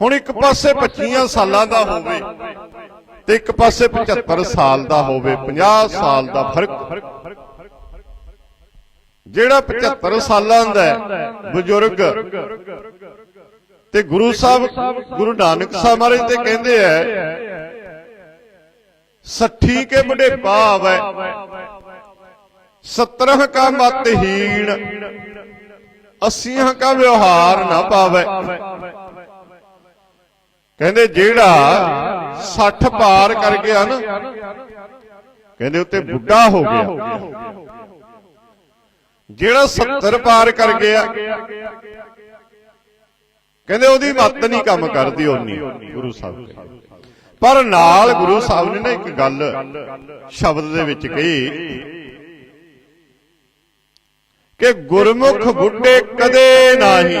ਹੁਣ ਇੱਕ ਪਾਸੇ 25 ਸਾਲਾਂ ਦਾ ਹੋਵੇ ਤੇ ਇੱਕ ਪਾਸੇ 75 ਸਾਲ ਦਾ ਹੋਵੇ 50 ਸਾਲ ਦਾ ਫ਼ਰਕ। ਜਿਹੜਾ 75 ਸਾਲਾਂ ਦਾ ਹੈ, ਬਜ਼ੁਰਗ। ਤੇ ਗੁਰੂ ਸਾਹਿਬ ਗੁਰੂ ਨਾਨਕ ਸਾਹਿਬ ਮਹਾਰਾਜ ਤੇ ਕਹਿੰਦੇ ਐ 60 ਕੇ ਬੁਢੇਪਾ ਆਵੇ 17 ਕਾ ਮਤ ਹੀਣ 80 ਕਾ ਵਿਵਹਾਰ ਨਾ ਪਾਵੇ ਕਹਿੰਦੇ ਜਿਹੜਾ 60 ਪਾਰ ਕਰ ਗਿਆ ਨਾ, ਕਹਿੰਦੇ ਉੱਤੇ ਬੁੱਢਾ ਹੋ ਗਿਆ ਜਿਹੜਾ 70 ਪਾਰ ਕਰ ਗਿਆ, ਕਹਿੰਦੇ ਉਹਦੀ ਮੱਤ ਨਹੀਂ ਕੰਮ ਕਰਦੀ ਓਨੀ, ਗੁਰੂ ਸਾਹਿਬ ਕਹਿੰਦੇ। ਪਰ ਨਾਲ ਗੁਰੂ ਸਾਹਿਬ ਨੇ ਨਾ ਇੱਕ ਗੱਲ ਸ਼ਬਦ ਦੇ ਵਿੱਚ ਕਹੀ ਕਿ ਗੁਰਮੁਖ ਬੁੱਢੇ ਕਦੇ ਨਹੀਂ